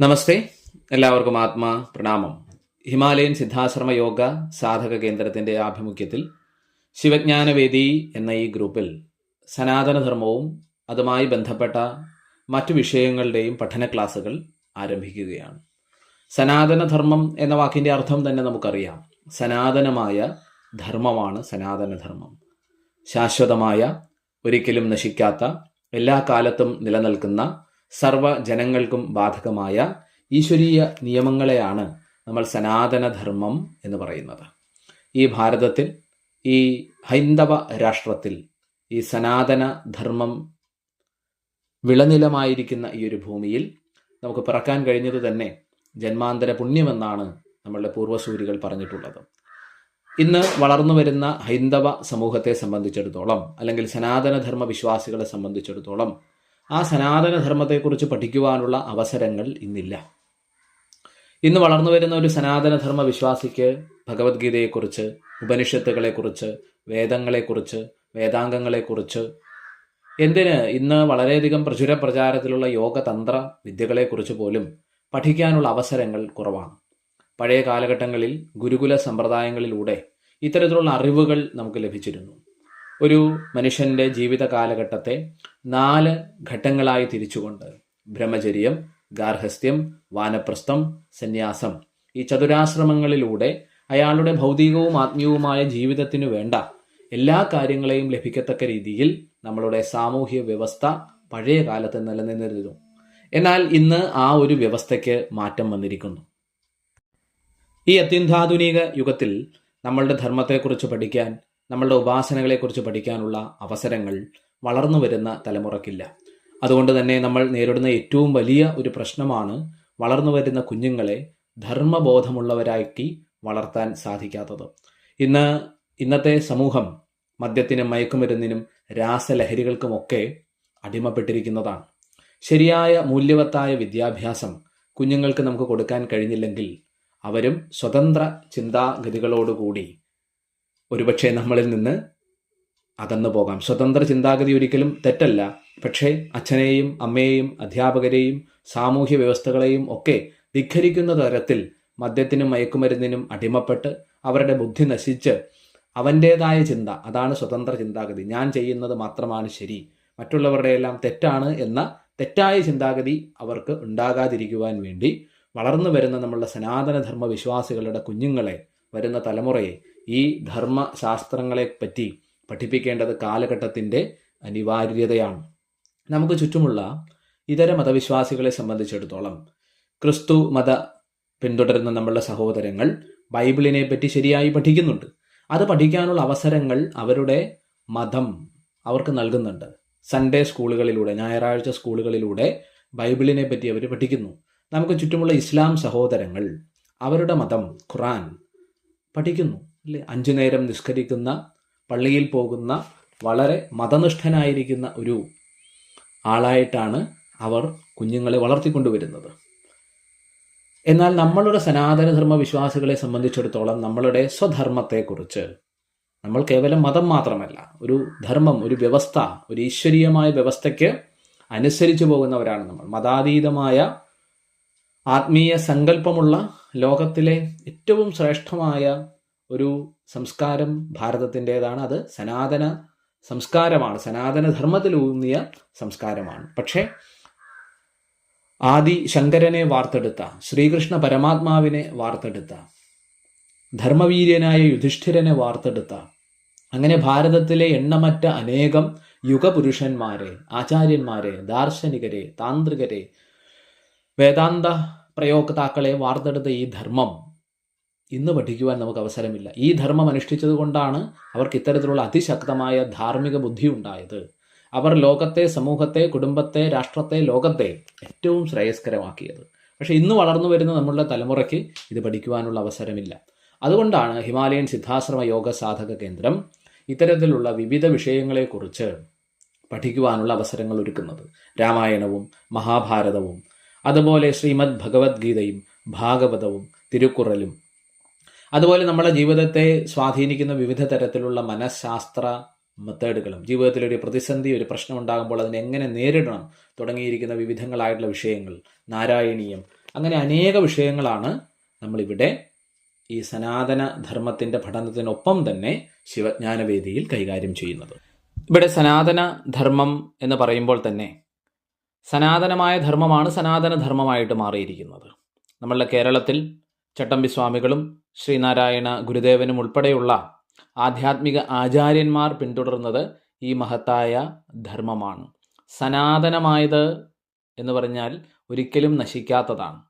നമസ്തേ. എല്ലാവർക്കും ആത്മാ പ്രണാമം. ഹിമാലയൻ സിദ്ധാശ്രമ യോഗ സാധക കേന്ദ്രത്തിന്റെ ആഭിമുഖ്യത്തിൽ ശിവജ്ഞാനവേദി എന്ന ഈ ഗ്രൂപ്പിൽ സനാതനധർമ്മവും അതുമായി ബന്ധപ്പെട്ട മറ്റു വിഷയങ്ങളുടെയും പഠന ക്ലാസുകൾ ആരംഭിക്കുകയാണ്. സനാതനധർമ്മം എന്ന വാക്കിന്റെ അർത്ഥം തന്നെ നമുക്കറിയാം. സനാതനമായ ധർമ്മമാണ് സനാതനധർമ്മം. ശാശ്വതമായ ഒരിക്കലും നശിക്കാത്ത എല്ലാ കാലത്തും നിലനിൽക്കുന്ന സർവ ജനങ്ങൾക്കും ബാധകമായ ഈശ്വരീയ നിയമങ്ങളെയാണ് നമ്മൾ സനാതനധർമ്മം എന്ന് പറയുന്നത്. ഈ ഭാരതത്തിൽ ഈ ഹൈന്ദവ രാഷ്ട്രത്തിൽ ഈ സനാതന ധർമ്മം വിളനിലമായിരിക്കുന്ന ഈ ഒരു ഭൂമിയിൽ നമുക്ക് പിറക്കാൻ കഴിഞ്ഞത് തന്നെ ജന്മാന്തര പുണ്യമെന്നാണ് നമ്മളുടെ പൂർവസൂരികൾ പറഞ്ഞിട്ടുള്ളത്. ഇന്ന് വളർന്നു വരുന്ന ഹൈന്ദവ സമൂഹത്തെ സംബന്ധിച്ചിടത്തോളം അല്ലെങ്കിൽ സനാതനധർമ്മ വിശ്വാസികളെ സംബന്ധിച്ചിടത്തോളം ആ സനാതനധർമ്മത്തെക്കുറിച്ച് പഠിക്കുവാനുള്ള അവസരങ്ങൾ ഇന്നില്ല. ഇന്ന് വളർന്നു വരുന്ന ഒരു സനാതനധർമ്മ വിശ്വാസിക്ക് ഭഗവത്ഗീതയെക്കുറിച്ച് ഉപനിഷത്തുകളെക്കുറിച്ച് വേദങ്ങളെക്കുറിച്ച് വേദാംഗങ്ങളെക്കുറിച്ച് എന്തിന് ഇന്ന് വളരെയധികം പ്രചുര പ്രചാരത്തിലുള്ള യോഗതന്ത്ര വിദ്യകളെക്കുറിച്ച് പോലും പഠിക്കാനുള്ള അവസരങ്ങൾ കുറവാണ്. പഴയ കാലഘട്ടങ്ങളിൽ ഗുരുകുല സമ്പ്രദായങ്ങളിലൂടെ ഇത്തരത്തിലുള്ള അറിവുകൾ നമുക്ക് ലഭിച്ചിരുന്നു. ഒരു മനുഷ്യന്റെ ജീവിത കാലഘട്ടത്തെ നാല് ഘട്ടങ്ങളായി തിരിച്ചുകൊണ്ട്. ബ്രഹ്മചര്യം ഗാർഹസ്ഥ്യം വാനപ്രസ്ഥം സന്യാസം. ഈ ചതുരാശ്രമങ്ങളിലൂടെ അയാളുടെ ഭൗതികവും ആത്മീയവുമായ ജീവിതത്തിനു വേണ്ട എല്ലാ കാര്യങ്ങളെയും ലഭിക്കത്തക്ക രീതിയിൽ നമ്മളുടെ സാമൂഹ്യ വ്യവസ്ഥ പഴയ കാലത്ത് നിലനിന്നിരുന്നു. എന്നാൽ ഇന്ന് ആ ഒരു വ്യവസ്ഥയ്ക്ക് മാറ്റം വന്നിരിക്കുന്നു. ഈ അത്യന്താധുനിക യുഗത്തിൽ നമ്മളുടെ ധർമ്മത്തെക്കുറിച്ച് പഠിക്കാൻ നമ്മളുടെ ഉപാസനകളെക്കുറിച്ച് പഠിക്കാനുള്ള അവസരങ്ങൾ വളർന്നു വരുന്ന തലമുറക്കില്ല. അതുകൊണ്ട് തന്നെ നമ്മൾ നേരിടുന്ന ഏറ്റവും വലിയ ഒരു പ്രശ്നമാണ് വളർന്നു വരുന്ന കുഞ്ഞുങ്ങളെ ധർമ്മബോധമുള്ളവരാക്കി വളർത്താൻ സാധിക്കാത്തത്. ഇന്ന് ഇന്നത്തെ സമൂഹം മദ്യത്തിനും മയക്കുമരുന്നിനും രാസലഹരികൾക്കുമൊക്കെ അടിമപ്പെട്ടിരിക്കുന്നതാണ്. ശരിയായ മൂല്യവത്തായ വിദ്യാഭ്യാസം കുഞ്ഞുങ്ങൾക്ക് നമുക്ക് കൊടുക്കാൻ കഴിഞ്ഞില്ലെങ്കിൽ അവരും സ്വതന്ത്ര ചിന്താഗതികളോടുകൂടി ഒരുപക്ഷെ നമ്മളിൽ നിന്ന് അകന്നു പോകാം. സ്വതന്ത്ര ചിന്താഗതി ഒരിക്കലും തെറ്റല്ല. പക്ഷേ അച്ഛനെയും അമ്മയെയും അധ്യാപകരെയും സാമൂഹ്യ വ്യവസ്ഥകളെയും ഒക്കെ ധിഖരിക്കുന്ന തരത്തിൽ മദ്യത്തിനും മയക്കുമരുന്നിനും അടിമപ്പെട്ട് അവരുടെ ബുദ്ധി നശിച്ച് അവന്റേതായ ചിന്ത അതാണ് സ്വതന്ത്ര ചിന്താഗതി. ഞാൻ ചെയ്യുന്നത് മാത്രമാണ് ശരി. മറ്റുള്ളവരുടെ എല്ലാം തെറ്റാണ് എന്ന തെറ്റായ ചിന്താഗതി അവർക്ക് ഉണ്ടാകാതിരിക്കുവാൻ വേണ്ടി വളർന്നു വരുന്ന നമ്മളുടെ സനാതനധർമ്മ വിശ്വാസികളുടെ കുഞ്ഞുങ്ങളെ വരുന്ന തലമുറയെ ഈ ധർമ്മശാസ്ത്രങ്ങളെ പറ്റി പഠിപ്പിക്കേണ്ടത് കാലഘട്ടത്തിന്റെ അനിവാര്യതയാണ്. നമുക്ക് ചുറ്റുമുള്ള ഇതര മതവിശ്വാസികളെ സംബന്ധിച്ചിടത്തോളം ക്രിസ്തു മത പിന്തുടരുന്ന നമ്മളുടെ സഹോദരങ്ങൾ ബൈബിളിനെ പറ്റി ശരിയായി പഠിക്കുന്നുണ്ട്. അത് പഠിക്കാനുള്ള അവസരങ്ങൾ അവരുടെ മതം അവർക്ക് നൽകുന്നുണ്ട്. സൺഡേ സ്കൂളുകളിലൂടെ ഞായറാഴ്ച സ്കൂളുകളിലൂടെ ബൈബിളിനെ പറ്റി അവർ പഠിക്കുന്നു. നമുക്ക് ചുറ്റുമുള്ള ഇസ്ലാം സഹോദരങ്ങൾ അവരുടെ മതം ഖുറാൻ പഠിക്കുന്നു. അല്ലേ അഞ്ചു നേരം നിഷ്കരിക്കുന്ന പള്ളിയിൽ പോകുന്ന വളരെ മതനിഷ്ഠനായിരിക്കുന്ന ഒരു ആളായിട്ടാണ് അവർ കുഞ്ഞുങ്ങളെ വളർത്തിക്കൊണ്ടുവരുന്നത്. എന്നാൽ നമ്മളുടെ സനാതനധർമ്മ വിശ്വാസികളെ സംബന്ധിച്ചിടത്തോളം നമ്മളുടെ സ്വധർമ്മത്തെക്കുറിച്ച് നമ്മൾ കേവലം മതം മാത്രമല്ല ഒരു ധർമ്മം ഒരു വ്യവസ്ഥ ഒരു ഈശ്വരീയമായ വ്യവസ്ഥയ്ക്ക് അനുസരിച്ചു പോകുന്നവരാണ് നമ്മൾ. മതാതീതമായ ആത്മീയ സങ്കല്പമുള്ള ലോകത്തിലെ ഏറ്റവും ശ്രേഷ്ഠമായ ഒരു സംസ്കാരം ഭാരതത്തിന്റെതാണ്. അത് സനാതന സംസ്കാരമാണ്. സനാതന ധർമ്മത്തിലൂന്നിയ സംസ്കാരമാണ്. പക്ഷേ ആദി ശങ്കരനെ വാർത്തെടുത്ത ശ്രീകൃഷ്ണ പരമാത്മാവിനെ വാർത്തെടുത്ത ധർമ്മവീര്യനായ യുധിഷ്ഠിരനെ വാർത്തെടുത്ത അങ്ങനെ ഭാരതത്തിലെ എണ്ണമറ്റ അനേകം യുഗപുരുഷന്മാരെ ആചാര്യന്മാരെ ദാർശനികരെ താന്ത്രികരെ വേദാന്ത പ്രയോക്താക്കളെ വാർത്തെടുത്ത ഈ ധർമ്മം ഇന്ന് പഠിക്കുവാൻ നമുക്ക് അവസരമില്ല. ഈ ധർമ്മം അനുഷ്ഠിച്ചത് കൊണ്ടാണ് അവർക്ക് ഇത്തരത്തിലുള്ള അതിശക്തമായ ധാർമ്മിക ബുദ്ധി ഉണ്ടായത്. അവർ ലോകത്തെ സമൂഹത്തെ കുടുംബത്തെ രാഷ്ട്രത്തെ ലോകത്തെ ഏറ്റവും ശ്രേയസ്കരമാക്കിയത്. പക്ഷേ ഇന്ന് വളർന്നു വരുന്ന നമ്മളുടെ തലമുറയ്ക്ക് ഇത് പഠിക്കുവാനുള്ള അവസരമില്ല. അതുകൊണ്ടാണ് ഹിമാലയൻ സിദ്ധാശ്രമ യോഗ സാധക കേന്ദ്രം ഇത്തരത്തിലുള്ള വിവിധ വിഷയങ്ങളെക്കുറിച്ച് പഠിക്കുവാനുള്ള അവസരങ്ങൾ ഒരുക്കുന്നത്. രാമായണവും മഹാഭാരതവും അതുപോലെ ശ്രീമദ് ഭഗവത്ഗീതയും ഭാഗവതവും തിരുക്കുറലും അതുപോലെ നമ്മുടെ ജീവിതത്തെ സ്വാധീനിക്കുന്ന വിവിധ തരത്തിലുള്ള മനഃശാസ്ത്ര മെത്തേഡുകളും ജീവിതത്തിൽ ഒരു പ്രതിസന്ധി ഒരു പ്രശ്നം ഉണ്ടാകുമ്പോൾ അതിനെ എങ്ങനെ നേരിടണം തുടങ്ങിയിരിക്കുന്ന വിവിധങ്ങളായിട്ടുള്ള വിഷയങ്ങൾ നാരായണീയം അങ്ങനെ അനേക വിഷയങ്ങളാണ് നമ്മളിവിടെ ഈ സനാതന ധർമ്മത്തിന്റെ പഠനത്തിനൊപ്പം തന്നെ ശിവജ്ഞാനവേദിയിൽ കൈകാര്യം ചെയ്യുന്നത്. ഇവിടെ സനാതന ധർമ്മം എന്ന് പറയുമ്പോൾ തന്നെ സനാതനമായ ധർമ്മമാണ് സനാതന ധർമ്മമായിട്ട് മാറിയിരിക്കുന്നത്. നമ്മളുടെ കേരളത്തിൽ ചട്ടമ്പി സ്വാമികളും ശ്രീനാരായണ ഗുരുദേവനും ഉൾപ്പെടെയുള്ള ആധ്യാത്മിക ആചാര്യന്മാർ പിന്തുടർന്നത് ഈ മഹത്തായ ധർമ്മമാണ്. സനാതനമായത് എന്ന് പറഞ്ഞാൽ ഒരിക്കലും നശിക്കാത്തതാണ്.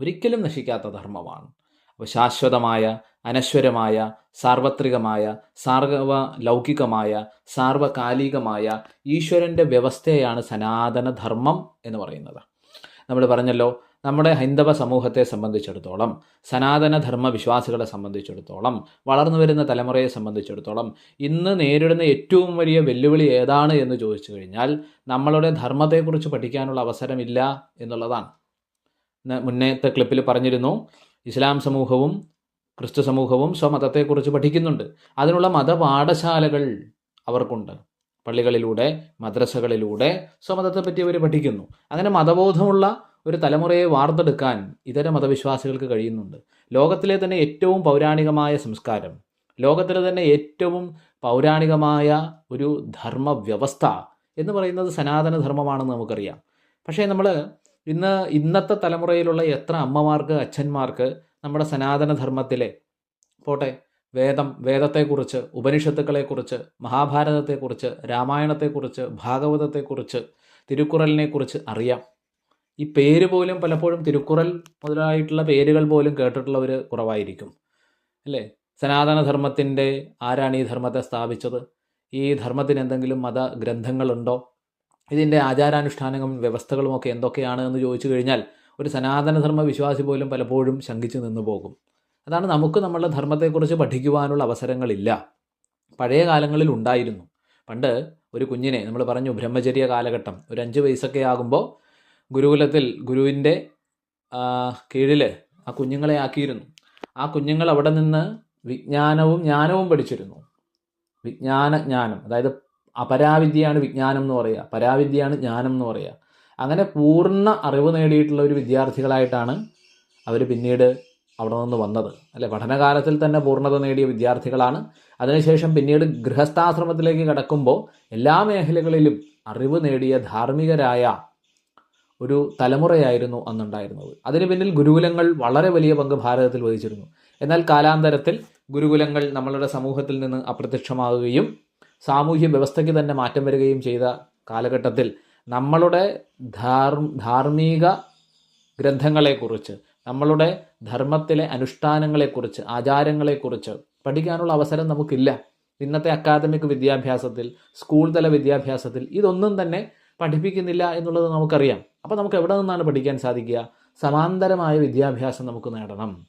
ഒരിക്കലും നശിക്കാത്ത ധർമ്മമാണ്. അപ്പോൾ ശാശ്വതമായ അനശ്വരമായ സാർവത്രികമായ സാർവ ലൗകികമായ സാർവകാലികമായ ഈശ്വരന്റെ വ്യവസ്ഥയാണ് സനാതനധർമ്മം എന്ന് പറയുന്നത്. നമ്മൾ പറഞ്ഞല്ലോ നമ്മുടെ ഹൈന്ദവ സമൂഹത്തെ സംബന്ധിച്ചിടത്തോളം സനാതന ധർമ്മ വിശ്വാസികളെ സംബന്ധിച്ചിടത്തോളം വളർന്നു വരുന്ന തലമുറയെ സംബന്ധിച്ചിടത്തോളം ഇന്ന് നേരിടുന്ന ഏറ്റവും വലിയ വെല്ലുവിളി ഏതാണ് എന്ന് ചോദിച്ചു കഴിഞ്ഞാൽ നമ്മളുടെ ധർമ്മത്തെക്കുറിച്ച് പഠിക്കാനുള്ള അവസരമില്ല എന്നുള്ളതാണ്. മുന്നേത്തെ ക്ലിപ്പിൽ പറഞ്ഞിരുന്നു ഇസ്ലാം സമൂഹവും ക്രിസ്തു സമൂഹവും സ്വമതത്തെക്കുറിച്ച് പഠിക്കുന്നുണ്ട്. അതിനുള്ള മതപാഠശാലകൾ അവർക്കുണ്ട്. പള്ളികളിലൂടെ മദ്രസകളിലൂടെ സ്വമതത്തെപ്പറ്റി അവർ പഠിക്കുന്നു. അങ്ങനെ മതബോധമുള്ള ഒരു തലമുറയെ വാർത്തെടുക്കാൻ ഇതര മതവിശ്വാസികൾക്ക് കഴിയുന്നുണ്ട്. ലോകത്തിലെ തന്നെ ഏറ്റവും പൗരാണികമായ സംസ്കാരം ലോകത്തിലെ തന്നെ ഏറ്റവും പൗരാണികമായ ഒരു ധർമ്മവ്യവസ്ഥ എന്ന് പറയുന്നത് സനാതന ധർമ്മമാണെന്ന് നമുക്കറിയാം. പക്ഷേ നമ്മൾ ഇന്ന് ഇന്നത്തെ തലമുറയിലുള്ള എത്ര അമ്മമാർക്ക് അച്ഛന്മാർക്ക് നമ്മുടെ സനാതന ധർമ്മത്തിലെ പോട്ടെ വേദം വേദത്തെക്കുറിച്ച് ഉപനിഷത്തുക്കളെക്കുറിച്ച് മഹാഭാരതത്തെക്കുറിച്ച് രാമായണത്തെക്കുറിച്ച് ഭാഗവതത്തെക്കുറിച്ച് തിരുക്കുറലിനെക്കുറിച്ച് അറിയാം. ഈ പേര് പോലും പലപ്പോഴും തിരുക്കുറൽ മുതലായിട്ടുള്ള പേരുകൾ പോലും കേട്ടിട്ടുള്ളവർ കുറവായിരിക്കും. അല്ലേ? സനാതനധർമ്മത്തിന്റെ ആരാണ് ഈ ധർമ്മത്തെ സ്ഥാപിച്ചത്? ഈ ധർമ്മത്തിന് എന്തെങ്കിലും മത മതഗ്രന്ഥങ്ങളുണ്ടോ ഇതിന്റെ ആചാരാനുഷ്ഠാനങ്ങളും വ്യവസ്ഥകളുമൊക്കെ എന്തൊക്കെയാണ് എന്ന് ചോദിച്ചു കഴിഞ്ഞാൽ ഒരു സനാതനധർമ്മ വിശ്വാസി പോലും പലപ്പോഴും ശങ്കിച്ചു നിന്നു പോകും. അതാണ് നമുക്ക് നമ്മളുടെ ധർമ്മത്തെക്കുറിച്ച് പഠിക്കുവാനുള്ള അവസരങ്ങളില്ല. പഴയ കാലങ്ങളിൽ ഉണ്ടായിരുന്നു. പണ്ട് ഒരു കുഞ്ഞിനെ നമ്മൾ പറഞ്ഞു ബ്രഹ്മചര്യ കാലഘട്ടം ഒരു അഞ്ച് വയസ്സൊക്കെ ആകുമ്പോൾ ഗുരുകുലത്തിൽ ഗുരുവിന്റെ കീഴിൽ ആ കുഞ്ഞുങ്ങളെ ആക്കിയിരുന്നു. ആ കുഞ്ഞുങ്ങൾ അവിടെ നിന്ന് വിജ്ഞാനവും ജ്ഞാനവും പഠിച്ചിരുന്നു. വിജ്ഞാന ജ്ഞാനം അതായത് അപരാവിദ്യയാണ് വിജ്ഞാനം എന്ന് പറയുക. പരാവിദ്യയാണ് ജ്ഞാനം എന്ന് പറയുക. അങ്ങനെ പൂർണ അറിവ് നേടിയിട്ടുള്ള ഒരു വിദ്യാർത്ഥികളായിട്ടാണ് അവർ പിന്നീട് അവിടെ നിന്ന് വന്നത്. അല്ലെ പഠനകാലത്തിൽ തന്നെ പൂർണത നേടിയ വിദ്യാർത്ഥികളാണ്. അതിനുശേഷം പിന്നീട് ഗൃഹസ്ഥാശ്രമത്തിലേക്ക് കടക്കുമ്പോൾ എല്ലാ മേഖലകളിലും അറിവ് നേടിയ ധാർമ്മികരായ ഒരു തലമുറയായിരുന്നു അന്നുണ്ടായിരുന്നത്. അതിന് പിന്നിൽ ഗുരുകുലങ്ങൾ വളരെ വലിയ പങ്ക് ഭാരതത്തിൽ വഹിച്ചിരുന്നു. എന്നാൽ കാലാന്തരത്തിൽ ഗുരുകുലങ്ങൾ നമ്മളുടെ സമൂഹത്തിൽ നിന്ന് അപ്രത്യക്ഷമാകുകയും സാമൂഹ്യ വ്യവസ്ഥയ്ക്ക് തന്നെ മാറ്റം വരികയും ചെയ്ത കാലഘട്ടത്തിൽ നമ്മളുടെ ധാർ ധാർമ്മിക ഗ്രന്ഥങ്ങളെക്കുറിച്ച് നമ്മളുടെ ധർമ്മത്തിലെ അനുഷ്ഠാനങ്ങളെക്കുറിച്ച് ആചാരങ്ങളെക്കുറിച്ച് പഠിക്കാനുള്ള അവസരം നമുക്കില്ല. ഇന്നത്തെ അക്കാദമിക് വിദ്യാഭ്യാസത്തിൽ സ്കൂൾ തല വിദ്യാഭ്യാസത്തിൽ ഇതൊന്നും തന്നെ പഠിപ്പിക്കുന്നില്ല എന്നുള്ളത് നമുക്കറിയാം. അപ്പോൾ നമുക്ക് എവിടെ നിന്നാണ് പഠിക്കാൻ സാധിക്കുക? സമാന്തരമായ വിദ്യാഭ്യാസം നമുക്ക് നേടണം.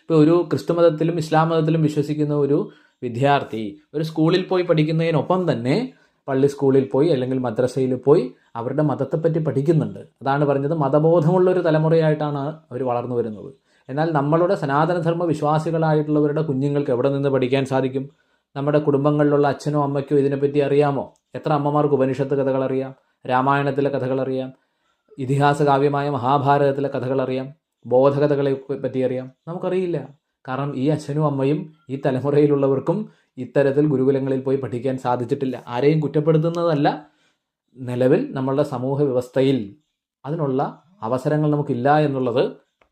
ഇപ്പോൾ ഒരു ക്രിസ്തു മതത്തിലും ഇസ്ലാം മതത്തിലും വിശ്വസിക്കുന്ന ഒരു വിദ്യാർത്ഥി ഒരു സ്കൂളിൽ പോയി പഠിക്കുന്നതിനൊപ്പം തന്നെ പള്ളി സ്കൂളിൽ പോയി അല്ലെങ്കിൽ മദ്രസയിൽ പോയി അവരുടെ മതത്തെപ്പറ്റി പഠിക്കുന്നുണ്ട്. അതാണ് പറഞ്ഞത് മതബോധമുള്ള ഒരു തലമുറയായിട്ടാണ് അവർ വളർന്നു വരുന്നത്. എന്നാൽ നമ്മളുടെ സനാതനധർമ്മ വിശ്വാസികളായിട്ടുള്ളവരുടെ കുഞ്ഞുങ്ങൾക്ക് എവിടെ നിന്ന് പഠിക്കാൻ സാധിക്കും? നമ്മുടെ കുടുംബങ്ങളിലുള്ള അച്ഛനോ അമ്മയ്ക്കോ ഇതിനെപ്പറ്റി അറിയാമോ? എത്ര അമ്മമാർക്ക് ഉപനിഷത്ത് കഥകൾ അറിയാം? രാമായണത്തിലെ കഥകൾ അറിയാം? ഇതിഹാസ കാവ്യമായ മഹാഭാരതത്തിലെ കഥകൾ അറിയാം ബോധകഥകളെ പറ്റി അറിയാം നമുക്കറിയില്ല. കാരണം ഈ അച്ഛനും അമ്മയും ഈ തലമുറയിലുള്ളവർക്കും ഇത്തരത്തിൽ ഗുരുകുലങ്ങളിൽ പോയി പഠിക്കാൻ സാധിച്ചിട്ടില്ല. ആരെയും കുറ്റപ്പെടുത്തുന്നതല്ല നിലവിൽ നമ്മളുടെ സമൂഹ വ്യവസ്ഥയിൽ. അതിനുള്ള അവസരങ്ങൾ നമുക്കില്ല എന്നുള്ളത്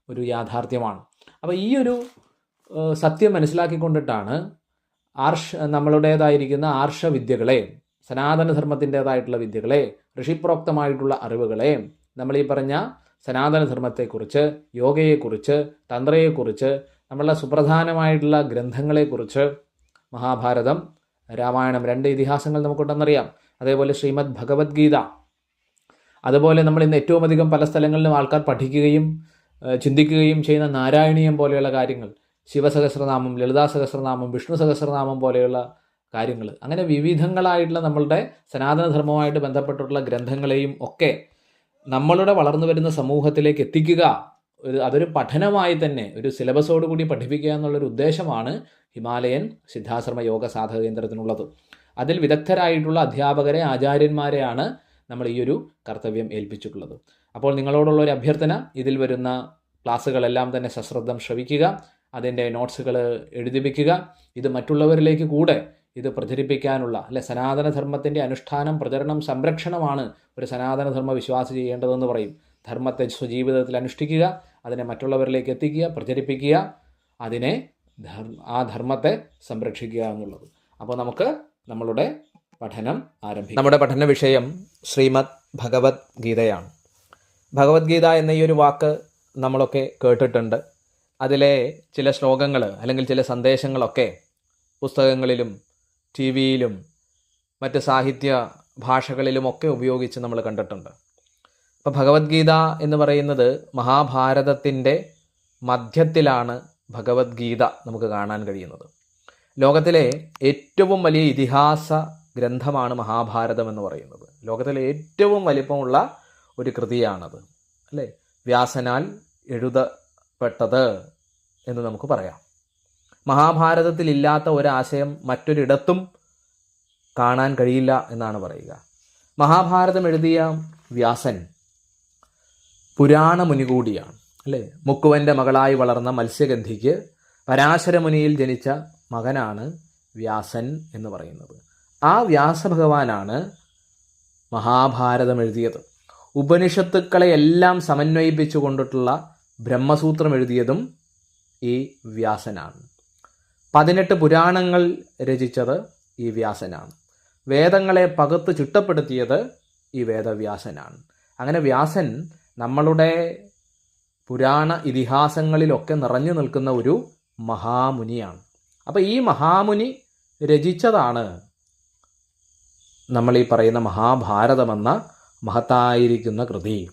ഒരു യാഥാർത്ഥ്യമാണ്. അപ്പോൾ ഈ ഒരു സത്യം മനസ്സിലാക്കിക്കൊണ്ടിട്ടാണ് ആർഷ നമ്മളുടേതായിരിക്കുന്ന ആർഷവിദ്യകളെ സനാതനധർമ്മത്തിന്റെതായിട്ടുള്ള വിദ്യകളെ ഋഷിപ്രോക്തമായിട്ടുള്ള അറിവുകളെ നമ്മൾ ഈ പറഞ്ഞ സനാതനധർമ്മത്തെക്കുറിച്ച് യോഗയെക്കുറിച്ച് തന്ത്രയെക്കുറിച്ച് നമ്മളുടെ സുപ്രധാനമായിട്ടുള്ള ഗ്രന്ഥങ്ങളെക്കുറിച്ച് മഹാഭാരതം രാമായണം രണ്ട് ഇതിഹാസങ്ങൾ നമുക്കുണ്ടെന്നറിയാം. അതേപോലെ ശ്രീമദ് ഭഗവത്ഗീത. അതുപോലെ നമ്മൾ ഇന്ന് ഏറ്റവും അധികം പല സ്ഥലങ്ങളിലും ആൾക്കാർ പഠിക്കുകയും ചിന്തിക്കുകയും ചെയ്യുന്ന നാരായണീയം പോലെയുള്ള കാര്യങ്ങൾ. ശിവസഹസ്രനാമം ലളിതാ സഹസ്രനാമം വിഷ്ണു സഹസ്രനാമം പോലെയുള്ള കാര്യങ്ങൾ. അങ്ങനെ വിവിധങ്ങളായിട്ടുള്ള നമ്മളുടെ സനാതനധർമ്മവുമായിട്ട് ബന്ധപ്പെട്ടിട്ടുള്ള ഗ്രന്ഥങ്ങളെയും ഒക്കെ നമ്മളുടെ വളർന്നു വരുന്ന സമൂഹത്തിലേക്ക് എത്തിക്കുക ഒരു അതൊരു പഠനമായി തന്നെ ഒരു സിലബസോട് കൂടി പഠിപ്പിക്കുക എന്നുള്ളൊരു ഉദ്ദേശമാണ് ഹിമാലയൻ സിദ്ധാശ്രമ യോഗ സാധക കേന്ദ്രത്തിനുള്ളത്. അതിൽ വിദഗ്ധരായിട്ടുള്ള അധ്യാപകരെ ആചാര്യന്മാരെയാണ് നമ്മൾ ഈ ഒരു കർത്തവ്യം ഏൽപ്പിച്ചിട്ടുള്ളത്. അപ്പോൾ നിങ്ങളോടുള്ള ഒരു അഭ്യർത്ഥന ഇതിൽ വരുന്ന ക്ലാസ്സുകളെല്ലാം തന്നെ സശ്രദ്ധം ശ്രവിക്കുക അതിന്റെ നോട്ട്സുകൾ എഴുതിപ്പിക്കുക ഇത് മറ്റുള്ളവരിലേക്ക് കൂടെ ഇത് പ്രചരിപ്പിക്കാനുള്ള അല്ലെ സനാതനധർമ്മത്തിന്റെ അനുഷ്ഠാനം പ്രചരണം സംരക്ഷണമാണ് ഒരു സനാതനധർമ്മ വിശ്വാസി ചെയ്യേണ്ടതെന്ന് പറയും. ധർമ്മത്തെ സ്വജീവിതത്തിൽ അനുഷ്ഠിക്കുക അതിനെ മറ്റുള്ളവരിലേക്ക് എത്തിക്കുക പ്രചരിപ്പിക്കുക അതിനെ ആ ധർമ്മത്തെ സംരക്ഷിക്കുക എന്നുള്ളത്. അപ്പോൾ നമുക്ക് നമ്മളുടെ പഠനം ആരംഭിക്കാം. നമ്മുടെ പഠന വിഷയം ശ്രീമദ് ഭഗവത് ഗീതയാണ്. ഭഗവത്ഗീത എന്ന ഈ ഒരു വാക്ക് നമ്മളൊക്കെ കേട്ടിട്ടുണ്ട്. അതിലെ ചില ശ്ലോകങ്ങൾ അല്ലെങ്കിൽ ചില സന്ദേശങ്ങളൊക്കെ പുസ്തകങ്ങളിലും ടി വിയിലും മറ്റ് സാഹിത്യ ഭാഷകളിലുമൊക്കെ ഉപയോഗിച്ച് നമ്മൾ കണ്ടിട്ടുണ്ട്. അപ്പോൾ ഭഗവത്ഗീത എന്ന് പറയുന്നത് മഹാഭാരതത്തിന്റെ മധ്യത്തിലാണ് ഭഗവത്ഗീത നമുക്ക് കാണാൻ കഴിയുന്നത്. ലോകത്തിലെ ഏറ്റവും വലിയ ഇതിഹാസ ഗ്രന്ഥമാണ് മഹാഭാരതം എന്ന് പറയുന്നത്. ലോകത്തിലെ ഏറ്റവും വലിപ്പമുള്ള ഒരു കൃതിയാണത്. അല്ലേ? വ്യാസനാൽ എഴുതപ്പെട്ടത് എന്ന് നമുക്ക് പറയാം. മഹാഭാരതത്തിൽ ഇല്ലാത്ത ഒരാശയം മറ്റൊരിടത്തും കാണാൻ കഴിയില്ല എന്നാണ് പറയുക. മഹാഭാരതം എഴുതിയ വ്യാസൻ പുരാണ മുനി കൂടിയാണ് അല്ലേ? മുക്കുവന്റെ മകളായി വളർന്ന മത്സ്യഗന്ധിക്ക് പരാശരമുനിയിൽ ജനിച്ച മകനാണ് വ്യാസൻ എന്ന് പറയുന്നത്. ആ വ്യാസഭഗവാനാണ് മഹാഭാരതം എഴുതിയത്. ഉപനിഷത്തുക്കളെ എല്ലാം സമന്വയിപ്പിച്ചു കൊണ്ടിട്ടുള്ള ബ്രഹ്മസൂത്രം എഴുതിയതും ഈ വ്യാസനാണ്. പതിനെട്ട് പുരാണങ്ങൾ രചിച്ചത് ഈ വ്യാസനാണ്. വേദങ്ങളെ പകുത്ത് ചിട്ടപ്പെടുത്തിയത് ഈ വേദവ്യാസനാണ്. അങ്ങനെ വ്യാസൻ നമ്മളുടെ പുരാണ ഇതിഹാസങ്ങളിലൊക്കെ നിറഞ്ഞു നിൽക്കുന്ന ഒരു മഹാമുനിയാണ്. അപ്പോൾ ഈ മഹാമുനി രചിച്ചതാണ് നമ്മൾ ഈ പറയുന്ന മഹാഭാരതമെന്ന മഹത്തായിരിക്കുന്ന കൃതി.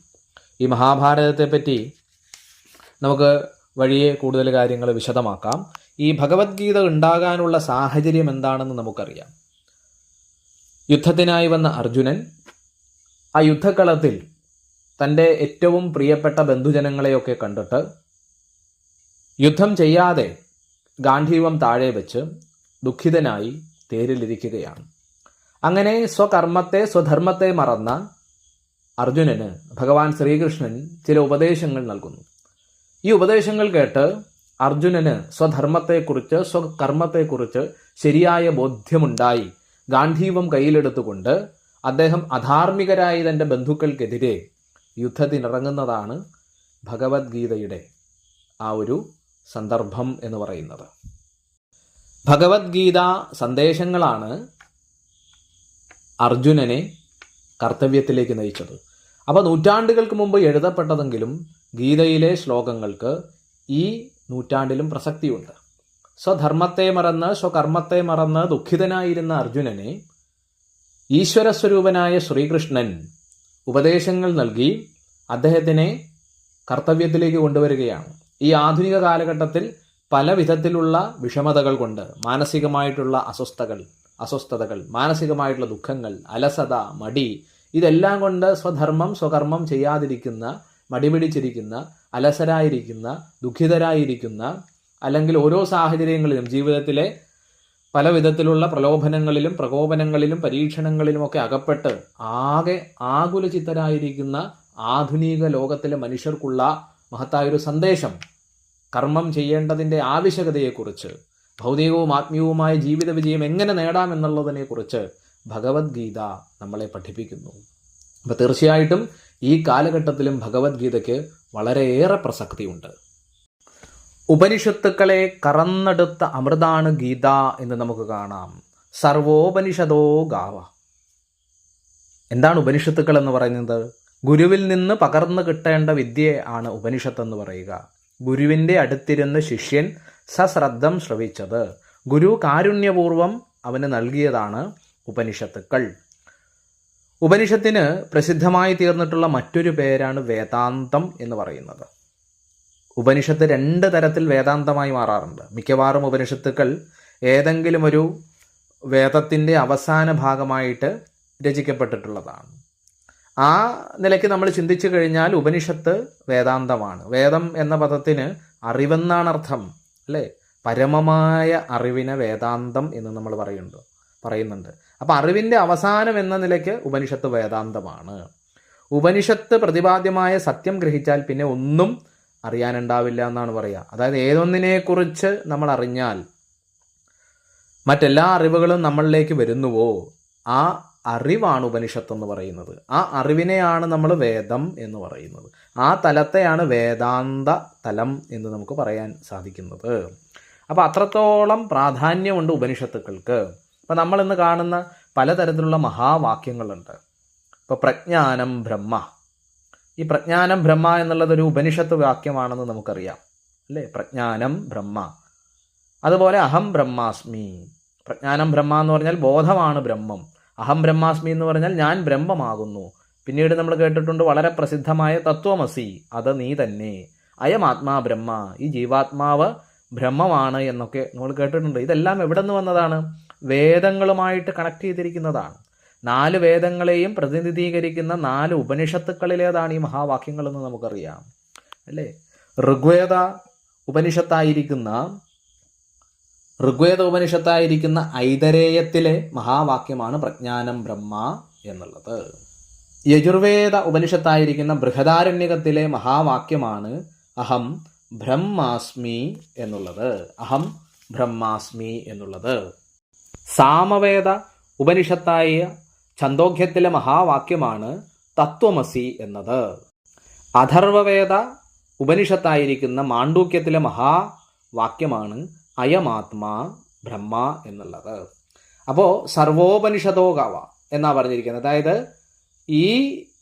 ഈ മഹാഭാരതത്തെപ്പറ്റി നമുക്ക് വഴിയെ കൂടുതൽ കാര്യങ്ങൾ വിശദമാക്കാം. ഈ ഭഗവത്ഗീത ഉണ്ടാകാനുള്ള സാഹചര്യം എന്താണെന്ന് നമുക്കറിയാം. യുദ്ധത്തിനായി വന്ന അർജുനൻ ആ യുദ്ധക്കളത്തിൽ തന്റെ ഏറ്റവും പ്രിയപ്പെട്ട ബന്ധുജനങ്ങളെയൊക്കെ കണ്ടിട്ട് യുദ്ധം ചെയ്യാതെ ഗാന്ധീവം താഴെ വെച്ച് ദുഃഖിതനായി തേരിലിരിക്കുകയാണ്. അങ്ങനെ സ്വകർമ്മത്തെ സ്വധർമ്മത്തെ മറന്ന അർജുനന് ഭഗവാൻ ശ്രീകൃഷ്ണൻ ചില ഉപദേശങ്ങൾ നൽകുന്നു. ഈ ഉപദേശങ്ങൾ കേട്ട് അർജുനന് സ്വധർമ്മത്തെക്കുറിച്ച് സ്വകർമ്മത്തെക്കുറിച്ച് ശരിയായ ബോധ്യമുണ്ടായി. ഗാന്ധീവം കയ്യിലെടുത്തുകൊണ്ട് അദ്ദേഹം അധാർമികരായ തന്റെ ബന്ധുക്കൾക്കെതിരെ യുദ്ധത്തിനിറങ്ങുന്നതാണ് ഭഗവത്ഗീതയുടെ ആ ഒരു സന്ദർഭം എന്ന് പറയുന്നത്. ഭഗവത്ഗീത സന്ദേശങ്ങളാണ് അർജുനനെ കർത്തവ്യത്തിലേക്ക് നയിച്ചത്. അപ്പോൾ നൂറ്റാണ്ടുകൾക്ക് മുമ്പ് എഴുതപ്പെട്ടതെങ്കിലും ഗീതയിലെ ശ്ലോകങ്ങൾക്ക് ഈ നൂറ്റാണ്ടിലും പ്രസക്തിയുണ്ട്. സ്വധർമ്മത്തെ മറന്ന് സ്വകർമ്മത്തെ മറന്ന് ദുഃഖിതനായിരുന്ന അർജുനനെ ഈശ്വരസ്വരൂപനായ ശ്രീകൃഷ്ണൻ ഉപദേശങ്ങൾ നൽകി അദ്ദേഹത്തിനെ കർത്തവ്യത്തിലേക്ക് കൊണ്ടുവരികയാണ്. ഈ ആധുനിക കാലഘട്ടത്തിൽ പല വിധത്തിലുള്ള വിഷമതകൾ കൊണ്ട് മാനസികമായിട്ടുള്ള അസ്വസ്ഥകൾ അസ്വസ്ഥതകൾ മാനസികമായിട്ടുള്ള ദുഃഖങ്ങൾ അലസത മടി ഇതെല്ലാം കൊണ്ട് സ്വധർമ്മം സ്വകർമ്മം ചെയ്യാതിരിക്കുന്ന മടിപിടിച്ചിരിക്കുന്ന അലസരായിരിക്കുന്ന ദുഃഖിതരായിരിക്കുന്ന അല്ലെങ്കിൽ ഓരോ സാഹചര്യങ്ങളിലും ജീവിതത്തിലെ പല വിധത്തിലുള്ള പ്രലോഭനങ്ങളിലും പ്രകോപനങ്ങളിലും പരീക്ഷണങ്ങളിലുമൊക്കെ അകപ്പെട്ട് ആകെ ആകുലചിത്തരായിരിക്കുന്ന ആധുനിക ലോകത്തിലെ മനുഷ്യർക്കുള്ള മഹത്തായൊരു സന്ദേശം. കർമ്മം ചെയ്യേണ്ടതിന്റെ ആവശ്യകതയെക്കുറിച്ച് ഭൗതികവും ആത്മീയവുമായ ജീവിത വിജയം എങ്ങനെ നേടാമെന്നുള്ളതിനെക്കുറിച്ച് ഭഗവത്ഗീത നമ്മളെ പഠിപ്പിക്കുന്നു. അപ്പോൾ തീർച്ചയായിട്ടും ഈ കാലഘട്ടത്തിലും ഭഗവത്ഗീതയ്ക്ക് വളരെയേറെ പ്രസക്തിയുണ്ട്. ഉപനിഷത്തുക്കളെ കറന്നെടുത്ത അമൃതാണ് ഗീത എന്ന് നമുക്ക് കാണാം. സർവോപനിഷദോ ഗാവ. എന്താണ് ഉപനിഷത്തുക്കൾ എന്ന് പറയുന്നത്? ഗുരുവിൽ നിന്ന് പകർന്നു കിട്ടേണ്ട വിദ്യ ആണ് ഉപനിഷത്ത് എന്ന് പറയുക. ഗുരുവിന്റെ അടുത്തിരുന്ന് ശിഷ്യൻ സശ്രദ്ധം ശ്രവിച്ചത്. ഗുരു കാരുണ്യപൂർവം അവന് നൽകിയതാണ് ഉപനിഷത്തുക്കൾ. ഉപനിഷത്തിന് പ്രസിദ്ധമായി തീർന്നിട്ടുള്ള മറ്റൊരു പേരാണ് വേദാന്തം എന്ന് പറയുന്നത്. ഉപനിഷത്ത് രണ്ട് തരത്തിൽ വേദാന്തമായി മാറാറുണ്ട്. മിക്കവാറും ഉപനിഷത്തുക്കൾ ഏതെങ്കിലും ഒരു വേദത്തിന്റെ അവസാന ഭാഗമായിട്ട് രചിക്കപ്പെട്ടിട്ടുള്ളതാണ്. ആ നിലയ്ക്ക് നമ്മൾ ചിന്തിച്ചു കഴിഞ്ഞാൽ ഉപനിഷത്ത് വേദാന്തമാണ്. വേദം എന്ന പദത്തിന് അറിവെന്നാണ് അർത്ഥം അല്ലേ? പരമമായ അറിവിനെ വേദാന്തം എന്ന് നമ്മൾ പറയുന്നുണ്ട് പറയുന്നുണ്ട്. അപ്പം അറിവിന്റെ അവസാനം എന്ന നിലയ്ക്ക് ഉപനിഷത്ത് വേദാന്തമാണ്. ഉപനിഷത്ത് പ്രതിപാദ്യമായ സത്യം ഗ്രഹിച്ചാൽ പിന്നെ ഒന്നും അറിയാനുണ്ടാവില്ല എന്നാണ് പറയുക അതായത് ഏതൊന്നിനെക്കുറിച്ച് നമ്മൾ അറിഞ്ഞാൽ മറ്റെല്ലാ അറിവുകളും നമ്മളിലേക്ക് വരുന്നുവോ ആ അറിവാണ് ഉപനിഷത്ത് എന്ന് പറയുന്നത്. ആ അറിവിനെയാണ് നമ്മൾ വേദം എന്ന് പറയുന്നത്. ആ തലത്തെയാണ് വേദാന്ത തലം എന്ന് നമുക്ക് പറയാൻ സാധിക്കുന്നത്. അപ്പോൾ അത്രത്തോളം പ്രാധാന്യമുണ്ട് ഉപനിഷത്തുക്കൾക്ക്. അപ്പം നമ്മൾ ഇന്ന് കാണുന്ന പലതരത്തിലുള്ള മഹാവാക്യങ്ങളുണ്ട്. ഇപ്പോൾ പ്രജ്ഞാനം ബ്രഹ്മ. ഈ പ്രജ്ഞാനം ബ്രഹ്മ എന്നുള്ളത് ഒരു ഉപനിഷത്ത് വാക്യമാണെന്ന് നമുക്കറിയാം. അല്ലേ? പ്രജ്ഞാനം ബ്രഹ്മ. അതുപോലെ അഹം ബ്രഹ്മാസ്മി. പ്രജ്ഞാനം ബ്രഹ്മ എന്ന് പറഞ്ഞാൽ ബോധമാണ് ബ്രഹ്മം. അഹം ബ്രഹ്മാസ്മി എന്ന് പറഞ്ഞാൽ ഞാൻ ബ്രഹ്മമാകുന്നു. പിന്നീട് നമ്മൾ കേട്ടിട്ടുണ്ട് വളരെ പ്രസിദ്ധമായ തത്വമസി അത് നീ തന്നെ. അയം ആത്മാ ബ്രഹ്മ. ഈ ജീവാത്മാവ് ബ്രഹ്മമാണ് എന്നൊക്കെ നമ്മൾ കേട്ടിട്ടുണ്ട്. ഇതെല്ലാം എവിടെ നിന്ന് വന്നതാണ്? വേദങ്ങളുമായിട്ട് കണക്ട് ചെയ്തിരിക്കുന്നതാണ്. നാല് വേദങ്ങളെയും പ്രതിനിധീകരിക്കുന്ന നാല് ഉപനിഷത്തുക്കളിലേതാണ് ഈ മഹാവാക്യങ്ങളെന്ന് നമുക്കറിയാം. അല്ലേ? ഋഗ്വേദ ഉപനിഷത്തായിരിക്കുന്ന ഋഗ്വേദ ഉപനിഷത്തായിരിക്കുന്ന ഐതരേയത്തിലെ മഹാവാക്യമാണ് പ്രജ്ഞാനം ബ്രഹ്മ എന്നുള്ളത്. യജുർവേദ ഉപനിഷത്തായിരിക്കുന്ന ബൃഹദാരണ്യകത്തിലെ മഹാവാക്യമാണ് അഹം ബ്രഹ്മാസ്മി എന്നുള്ളത്. അഹം ബ്രഹ്മാസ്മി എന്നുള്ളത്. സാമവേദ ഉപനിഷത്തായ ഛന്തോഗ്യത്തിലെ മഹാവാക്യമാണ് തത്വമസി എന്നത്. അഥർവവേദ ഉപനിഷത്തായിരിക്കുന്ന മാണ്ഡൂക്യത്തിലെ മഹാവാക്യമാണ് അയമാത്മാ ബ്രഹ്മ എന്നുള്ളത്. അപ്പോൾ സർവോപനിഷതോ ഗവ എന്നാണ് പറഞ്ഞിരിക്കുന്നത്. അതായത് ഈ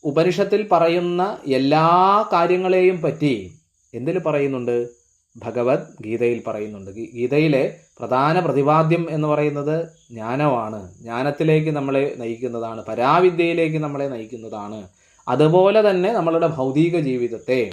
ഉപനിഷത്തിൽ പറയുന്ന എല്ലാ കാര്യങ്ങളെയും പറ്റി എന്തിൽ പറയുന്നുണ്ട്? ഭഗവത് ഗീതയിൽ പറയുന്നുണ്ട് ഗീതയിലെ പ്രധാന പ്രതിപാദ്യം എന്ന് പറയുന്നത് ജ്ഞാനമാണ്. ജ്ഞാനത്തിലേക്ക് നമ്മളെ നയിക്കുന്നതാണ്. പരാവിദ്യയിലേക്ക് നമ്മളെ നയിക്കുന്നതാണ്. അതുപോലെ തന്നെ നമ്മളുടെ ഭൗതിക ജീവിതത്തെ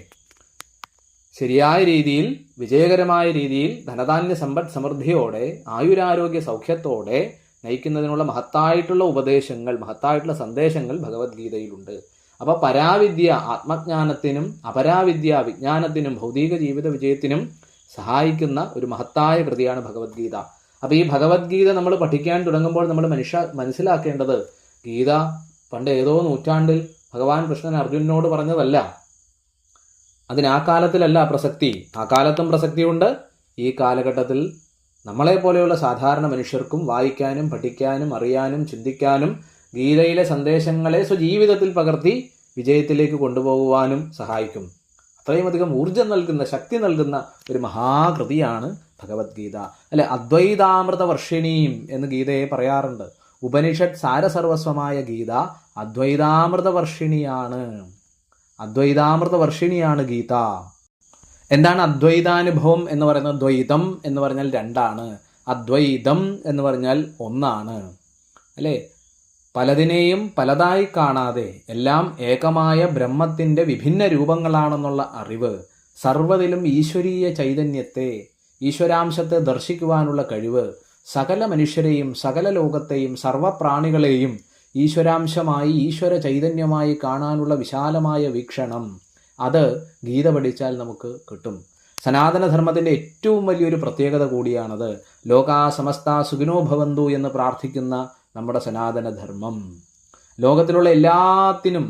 ശരിയായ രീതിയിൽ വിജയകരമായ രീതിയിൽ ധനധാന്യ സമ്പദ് സമൃദ്ധിയോടെ ആയുരാരോഗ്യ സൗഖ്യത്തോടെ നയിക്കുന്നതിനുള്ള മഹത്തായിട്ടുള്ള ഉപദേശങ്ങൾ മഹത്തായിട്ടുള്ള സന്ദേശങ്ങൾ ഭഗവത്ഗീതയിലുണ്ട്. അപ്പോൾ പരാവിദ്യ ആത്മജ്ഞാനത്തിനും അപരാവിദ്യ വിജ്ഞാനത്തിനും ഭൗതിക ജീവിത വിജയത്തിനും സഹായിക്കുന്ന ഒരു മഹത്തായ കൃതിയാണ് ഭഗവത്ഗീത. അപ്പോൾ ഈ ഭഗവത്ഗീത നമ്മൾ പഠിക്കാൻ തുടങ്ങുമ്പോൾ നമ്മൾ മനുഷ്യ മനസ്സിലാക്കേണ്ടത് ഗീത പണ്ട് ഏതോ നൂറ്റാണ്ടിൽ ഭഗവാൻ കൃഷ്ണൻ അർജുനനോട് പറഞ്ഞതല്ല. അതിന് ആ കാലത്തിലല്ല പ്രസക്തി. ആ കാലത്തും പ്രസക്തിയുണ്ട്. ഈ കാലഘട്ടത്തിൽ നമ്മളെ പോലെയുള്ള സാധാരണ മനുഷ്യർക്കും വായിക്കാനും പഠിക്കാനും അറിയാനും ചിന്തിക്കാനും ഗീതയിലെ സന്ദേശങ്ങളെ സ്വജീവിതത്തിൽ പകർത്തി വിജയത്തിലേക്ക് കൊണ്ടുപോകുവാനും സഹായിക്കും. അത്രയും അധികം ഊർജം നൽകുന്ന ശക്തി നൽകുന്ന ഒരു മഹാകൃതിയാണ് ഭഗവത്ഗീത. അല്ലെ അദ്വൈതാമൃത വർഷിണിയും എന്ന് ഗീതയെ പറയാറുണ്ട്. ഉപനിഷത് സാരസർവസ്വമായ ഗീത അദ്വൈതാമൃത വർഷിണിയാണ് അദ്വൈതാമൃത വർഷിണിയാണ് ഗീത. എന്താണ് അദ്വൈതാനുഭവം എന്ന് പറയുന്നത്? ദ്വൈതം എന്ന് പറഞ്ഞാൽ രണ്ടാണ്. അദ്വൈതം എന്ന് പറഞ്ഞാൽ ഒന്നാണ്. അല്ലേ പലതിനെയും പലതായി കാണാതെ എല്ലാം ഏകമായ ബ്രഹ്മത്തിന്റെ വിഭിന്ന രൂപങ്ങളാണെന്നുള്ള അറിവ് സർവതിലും ഈശ്വരീയ ചൈതന്യത്തെ ഈശ്വരാംശത്തെ ദർശിക്കുവാനുള്ള കഴിവ് സകല മനുഷ്യരെയും സകല ലോകത്തെയും സർവപ്രാണികളെയും ഈശ്വരാംശമായി ഈശ്വര ചൈതന്യമായി കാണാനുള്ള വിശാലമായ വീക്ഷണം അത് ഗീത പഠിച്ചാൽ നമുക്ക് കിട്ടും. സനാതനധർമ്മത്തിന്റെ ഏറ്റവും വലിയൊരു പ്രത്യേകത കൂടിയാണത് ലോകാ സമസ്ത സുഖിനോ ഭവന്തു എന്ന് പ്രാർത്ഥിക്കുന്ന നമ്മുടെ സനാതനധർമ്മം. ലോകത്തിലുള്ള എല്ലാത്തിനും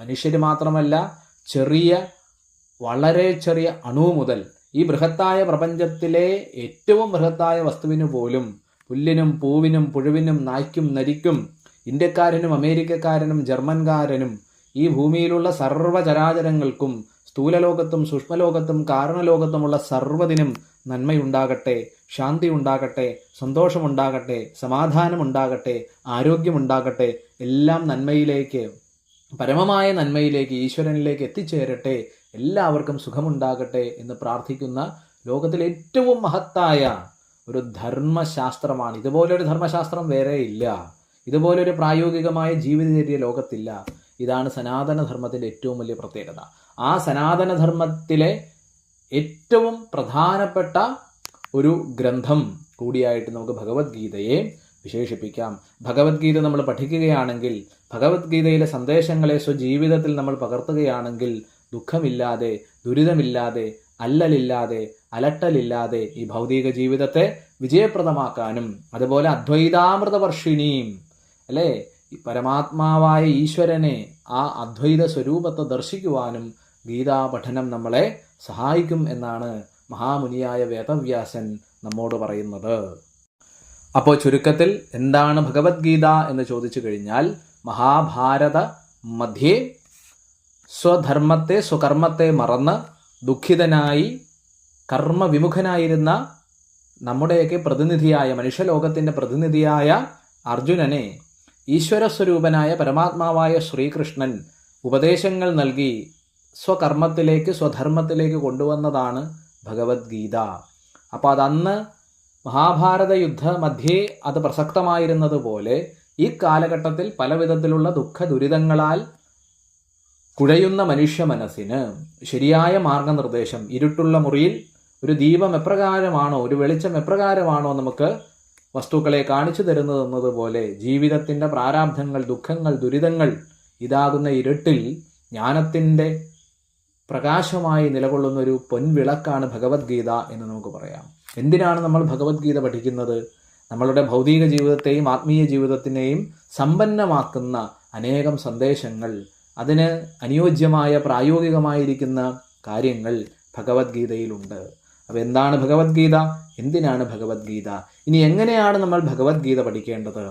മനുഷ്യർ മാത്രമല്ല ചെറിയ വളരെ ചെറിയ അണു മുതൽ ഈ ബൃഹത്തായ പ്രപഞ്ചത്തിലെ ഏറ്റവും ബൃഹത്തായ വസ്തുവിന് പോലും പുല്ലിനും പൂവിനും പുഴുവിനും നായ്ക്കും നരിക്കും ഇന്ത്യക്കാരനും അമേരിക്കക്കാരനും ജർമ്മൻകാരനും ഈ ഭൂമിയിലുള്ള സർവചരാചരങ്ങൾക്കും സ്ഥൂലലോകത്തും സൂക്ഷ്മലോകത്തും കാരണലോകത്തുമുള്ള സർവതിനും നന്മയുണ്ടാകട്ടെ ശാന്തി ഉണ്ടാകട്ടെ സന്തോഷമുണ്ടാകട്ടെ സമാധാനമുണ്ടാകട്ടെ ആരോഗ്യമുണ്ടാകട്ടെ എല്ലാം നന്മയിലേക്ക് പരമമായ നന്മയിലേക്ക് ഈശ്വരനിലേക്ക് എത്തിച്ചേരട്ടെ എല്ലാവർക്കും സുഖമുണ്ടാകട്ടെ എന്ന് പ്രാർത്ഥിക്കുന്ന ലോകത്തിലെ ഏറ്റവും മഹത്തായ ഒരു ധർമ്മശാസ്ത്രമാണ്. ഇതുപോലൊരു ധർമ്മശാസ്ത്രം വേറെ ഇല്ല ഇതുപോലൊരു പ്രായോഗികമായ ജീവിതചര്യ ലോകത്തില്ല. ഇതാണ് സനാതനധർമ്മത്തിന്റെ ഏറ്റവും വലിയ പ്രത്യേകത. ആ സനാതനധർമ്മത്തിലെ ഏറ്റവും പ്രധാനപ്പെട്ട ഒരു ഗ്രന്ഥം കൂടിയായിട്ട് നമുക്ക് ഭഗവത്ഗീതയെ വിശേഷിപ്പിക്കാം. ഭഗവത്ഗീത നമ്മൾ പഠിക്കുകയാണെങ്കിൽ ഭഗവത്ഗീതയിലെ സന്ദേശങ്ങളെ സ്വജീവിതത്തിൽ നമ്മൾ പകർത്തുകയാണെങ്കിൽ ദുഃഖമില്ലാതെ ദുരിതമില്ലാതെ അല്ലലില്ലാതെ അലട്ടലില്ലാതെ ഈ ഭൗതിക ജീവിതത്തെ വിജയപ്രദമാക്കാനും അതുപോലെ അദ്വൈതാമൃത വർഷിണിയും അല്ലേ? ഈ പരമാത്മാവായ ഈശ്വരനെ ആ അദ്വൈത സ്വരൂപത്തെ ദർശിക്കുവാനും ഗീതാ പഠനം നമ്മളെ സഹായിക്കും എന്നാണ് മഹാമുനിയായ വേദവ്യാസൻ നമ്മോട് പറയുന്നത്. അപ്പോൾ ചുരുക്കത്തിൽ എന്താണ് ഭഗവത്ഗീത എന്ന് ചോദിച്ചു കഴിഞ്ഞാൽ മഹാഭാരത മധ്യേ സ്വധർമ്മത്തെ സ്വകർമ്മത്തെ മറന്ന് ദുഃഖിതനായി കർമ്മവിമുഖനായിരുന്ന നമ്മുടെയൊക്കെ പ്രതിനിധിയായ മനുഷ്യലോകത്തിന്റെ പ്രതിനിധിയായ അർജുനനെ ഈശ്വരസ്വരൂപനായ പരമാത്മാവായ ശ്രീകൃഷ്ണൻ ഉപദേശങ്ങൾ നൽകി സ്വകർമ്മത്തിലേക്ക് സ്വധർമ്മത്തിലേക്ക് കൊണ്ടുവന്നതാണ് ഭഗവത്ഗീത. അപ്പോൾ അതന്ന് മഹാഭാരത യുദ്ധ മധ്യേ അത് പ്രസക്തമായിരുന്നത് പോലെ ഈ കാലഘട്ടത്തിൽ പല വിധത്തിലുള്ള ദുഃഖ ദുരിതങ്ങളാൽ കുഴയുന്ന മനുഷ്യ മനസ്സിന് ശരിയായ മാർഗനിർദ്ദേശം ഇരുട്ടുള്ള മുറിയിൽ ഒരു ദീപം എപ്രകാരമാണോ ഒരു വെളിച്ചം എപ്രകാരമാണോ നമുക്ക് വസ്തുക്കളെ കാണിച്ചു തരുന്നത് എന്നതുപോലെ ജീവിതത്തിന്റെ പ്രാരാബ്ധങ്ങൾ ദുഃഖങ്ങൾ ദുരിതങ്ങൾ ഇതാകുന്ന ഇരുട്ടിൽ ജ്ഞാനത്തിന്റെ പ്രകാശമായി നിലകൊള്ളുന്ന ഒരു പൊൻവിളക്കാണ് ഭഗവത്ഗീത എന്ന് നമുക്ക് പറയാം. എന്തിനാണ് നമ്മൾ ഭഗവത്ഗീത പഠിക്കുന്നത്? നമ്മളുടെ ഭൗതിക ജീവിതത്തെയും ആത്മീയ ജീവിതത്തിനെയും സമ്പന്നമാക്കുന്ന അനേകം സന്ദേശങ്ങൾ അതിന് അനുയോജ്യമായ പ്രായോഗികമായിരിക്കുന്ന കാര്യങ്ങൾ ഭഗവത്ഗീതയിലുണ്ട്. അപ്പോൾ എന്താണ് ഭഗവത്ഗീത? എന്തിനാണ് ഭഗവത്ഗീത? ഇനി എങ്ങനെയാണ് നമ്മൾ ഭഗവത്ഗീത പഠിക്കേണ്ടത്?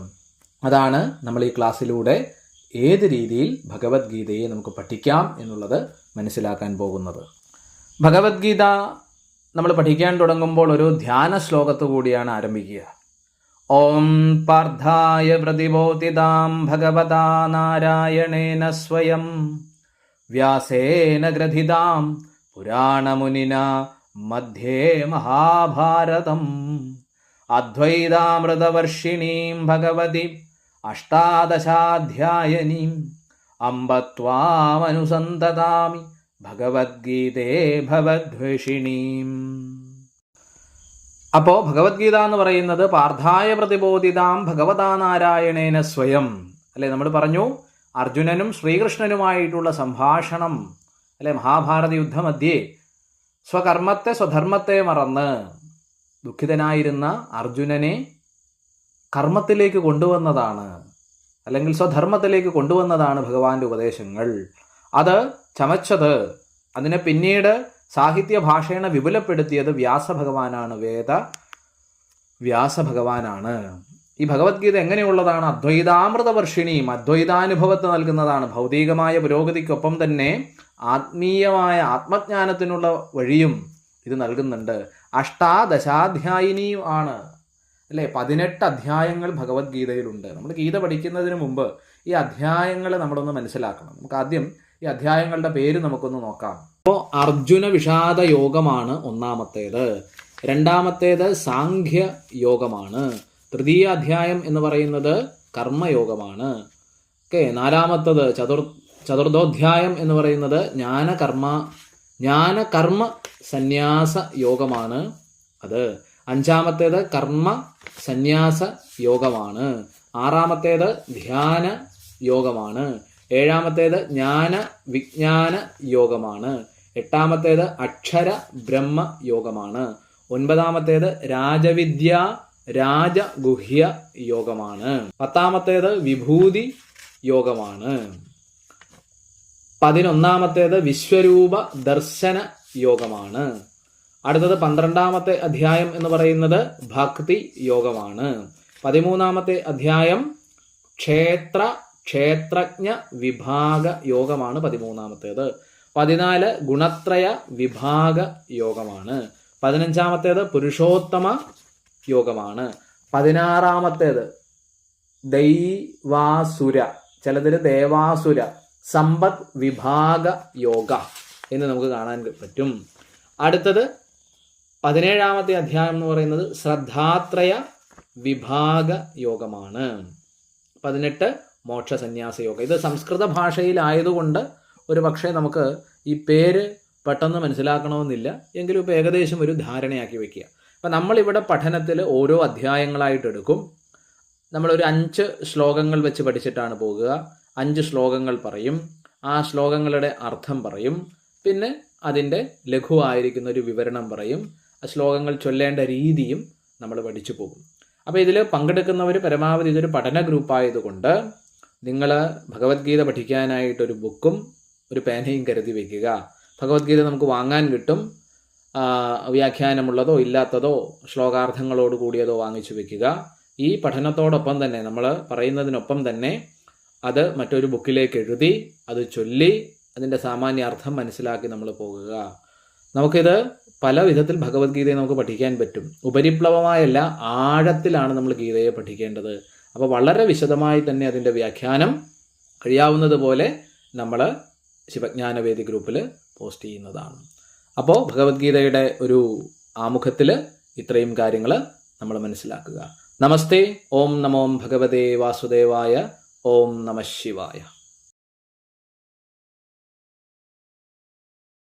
അതാണ് നമ്മൾ ഈ ക്ലാസ്സിലൂടെ ഏത് രീതിയിൽ ഭഗവത്ഗീതയെ നമുക്ക് പഠിക്കാം എന്നുള്ളത് മനസ്സിലാക്കാൻ പോകുന്നത്? ഭഗവത്ഗീത നമ്മൾ പഠിക്കാൻ തുടങ്ങുമ്പോൾ ഒരു ധ്യാന ശ്ലോകത്തു കൂടിയാണ് ആരംഭിക്കുക. ഓം പാർത്ഥായ പ്രതിബോധിതാം ഭഗവതാ നാരായണേന സ്വയം. വ്യാസേന ഗ്രഥിതാം പുരാണമുനിന മധ്യേ മഹാഭാരതം. അദ്വൈതാമൃതവർഷിണീം ഭഗവതി അഷ്ടാദശാധ്യായനീം അമ്പത്വാമനുസന്തതാമി ഭഗവത്ഗീതേ ഭവദ്വേഷിണീം. അപ്പോൾ ഭഗവത്ഗീത എന്ന് പറയുന്നത് പാർഥായ പ്രതിബോധിതാം ഭഗവതാ നാരായണേന സ്വയം. അല്ലെ നമ്മൾ പറഞ്ഞു അർജുനനും ശ്രീകൃഷ്ണനുമായിട്ടുള്ള സംഭാഷണം അല്ലെ മഹാഭാരത യുദ്ധമധ്യേ സ്വകർമ്മത്തെ സ്വധർമ്മത്തെ മറന്ന് ദുഃഖിതനായിരുന്ന അർജുനനെ കർമ്മത്തിലേക്ക് കൊണ്ടുവന്നതാണ് അല്ലെങ്കിൽ സ്വധർമ്മത്തിലേക്ക് കൊണ്ടുവന്നതാണ് ഭഗവാന്റെ ഉപദേശങ്ങൾ. അത് ചമച്ചത്. അതിനെ പിന്നീട് സാഹിത്യ ഭാഷേണ വിപുലപ്പെടുത്തിയത് വ്യാസഭഗവാനാണ് വേദ വ്യാസഭഗവാനാണ്. ഈ ഭഗവത്ഗീത എങ്ങനെയുള്ളതാണ്? അദ്വൈതാമൃതവർഷിണിയും അദ്വൈതാനുഭവത്തെ നൽകുന്നതാണ്. ഭൗതികമായ പുരോഗതിക്കൊപ്പം തന്നെ ആത്മീയമായ ആത്മജ്ഞാനത്തിനുള്ള വഴിയും ഇത് നൽകുന്നുണ്ട്. അഷ്ടാദശാധ്യായിനിയും ആണ്. അല്ലേ? പതിനെട്ട് അധ്യായങ്ങൾ ഭഗവത്ഗീതയിലുണ്ട്. നമ്മൾ ഗീത പഠിക്കുന്നതിന് മുമ്പ് ഈ അധ്യായങ്ങൾ നമ്മളൊന്ന് മനസ്സിലാക്കണം. നമുക്ക് ആദ്യം ഈ അധ്യായങ്ങളുടെ പേര് നമുക്കൊന്ന് നോക്കാം. അപ്പോൾ അർജുന വിഷാദ യോഗമാണ് ഒന്നാമത്തേത്. രണ്ടാമത്തേത് സാഖ്യ യോഗമാണ്. തൃതീയ അധ്യായം എന്ന് പറയുന്നത് കർമ്മയോഗമാണ്. ഓക്കെ നാലാമത്തത് ചതുർ ചതുർദോധ്യായം എന്ന് പറയുന്നത് ജ്ഞാനകർമ്മ ജ്ഞാനകർമ്മ സന്യാസ യോഗമാണ് അത്. അഞ്ചാമത്തേത് കർമ്മ സന്യാസ യോഗമാണ്. ആറാമത്തേത് ധ്യാന യോഗമാണ്. ഏഴാമത്തേത് ജ്ഞാന വിജ്ഞാന യോഗമാണ്. എട്ടാമത്തേത് അക്ഷര ബ്രഹ്മ യോഗമാണ്. ഒൻപതാമത്തേത് രാജവിദ്യ രാജഗുഹ്യ യോഗമാണ്. പത്താമത്തേത് വിഭൂതി യോഗമാണ്. പതിനൊന്നാമത്തേത് വിശ്വരൂപ ദർശന യോഗമാണ്. അടുത്തത് പന്ത്രണ്ടാമത്തെ അധ്യായം എന്ന് പറയുന്നത് ഭക്തി യോഗമാണ്. പതിമൂന്നാമത്തെ അധ്യായം ക്ഷേത്ര ക്ഷേത്രജ്ഞ വിഭാഗ യോഗമാണ് പതിമൂന്നാമത്തേത്. പതിനാല് ഗുണത്രയ വിഭാഗ യോഗമാണ്. പതിനഞ്ചാമത്തേത് പുരുഷോത്തമ യോഗമാണ്. പതിനാറാമത്തേത് ദൈവാസുര ചിലതിൽ ദേവാസുര സമ്പദ് വിഭാഗ യോഗ എന്ന് നമുക്ക് കാണാൻ പറ്റും. അടുത്തത് പതിനേഴാമത്തെ അധ്യായം എന്ന് പറയുന്നത് ശ്രദ്ധാത്രയ വിഭാഗ യോഗമാണ്. പതിനെട്ട് മോക്ഷ സന്യാസ യോഗ. ഇത് സംസ്കൃത ഭാഷയിലായതുകൊണ്ട് ഒരു പക്ഷേ നമുക്ക് ഈ പേര് പെട്ടെന്ന് മനസ്സിലാക്കണമെന്നില്ല. എങ്കിലും ഇപ്പോൾ ഏകദേശം ഒരു ധാരണയാക്കി വെക്കുക. അപ്പം നമ്മളിവിടെ പഠനത്തിൽ ഓരോ അധ്യായങ്ങളായിട്ട് എടുക്കും. നമ്മളൊരു അഞ്ച് ശ്ലോകങ്ങൾ വെച്ച് പഠിച്ചിട്ടാണ് പോകുക. അഞ്ച് ശ്ലോകങ്ങൾ പറയും. ആ ശ്ലോകങ്ങളുടെ അർത്ഥം പറയും. പിന്നെ അതിന്റെ ലഘുവായിരിക്കുന്ന ഒരു വിവരണം പറയും. ശ്ലോകങ്ങൾ ചൊല്ലേണ്ട രീതിയും നമ്മൾ പഠിച്ചു പോകും. അപ്പോൾ ഇതിൽ പങ്കെടുക്കുന്നവർ പരമാവധി ഇതൊരു പഠന ഗ്രൂപ്പായതുകൊണ്ട് നിങ്ങൾ ഭഗവത്ഗീത പഠിക്കാനായിട്ടൊരു ബുക്കും ഒരു പേനയും കരുതി വയ്ക്കുക ഭഗവത്ഗീത നമുക്ക് വാങ്ങാൻ കിട്ടും. വ്യാഖ്യാനമുള്ളതോ ഇല്ലാത്തതോ ശ്ലോകാർത്ഥങ്ങളോട് കൂടിയതോ വാങ്ങിച്ചു വെക്കുക. ഈ പഠനത്തോടൊപ്പം തന്നെ നമ്മൾ പറയുന്നതിനൊപ്പം തന്നെ അത് മറ്റൊരു ബുക്കിലേക്ക് എഴുതി അത് ചൊല്ലി അതിന്റെ സാമാന്യ അർത്ഥം മനസ്സിലാക്കി നമ്മൾ പോകുക. നമുക്കിത് പല വിധത്തിൽ ഭഗവത്ഗീതയെ നമുക്ക് പഠിക്കാൻ പറ്റും. ഉപരിപ്ലവമായല്ല ആഴത്തിലാണ് നമ്മൾ ഗീതയെ പഠിക്കേണ്ടത്. അപ്പോൾ വളരെ വിശദമായി തന്നെ അതിന്റെ വ്യാഖ്യാനം കഴിയാവുന്നതുപോലെ നമ്മൾ ശിവജ്ഞാനവേദി ഗ്രൂപ്പിൽ പോസ്റ്റ് ചെയ്യുന്നതാണ്. അപ്പോൾ ഭഗവത്ഗീതയുടെ ഒരു ആമുഖത്തിൽ ഇത്രയും കാര്യങ്ങൾ നമ്മൾ മനസ്സിലാക്കുക. നമസ്തേ ഓം നമോം ഭഗവതേ വാസുദേവായ ഓം നമ ശിവായ.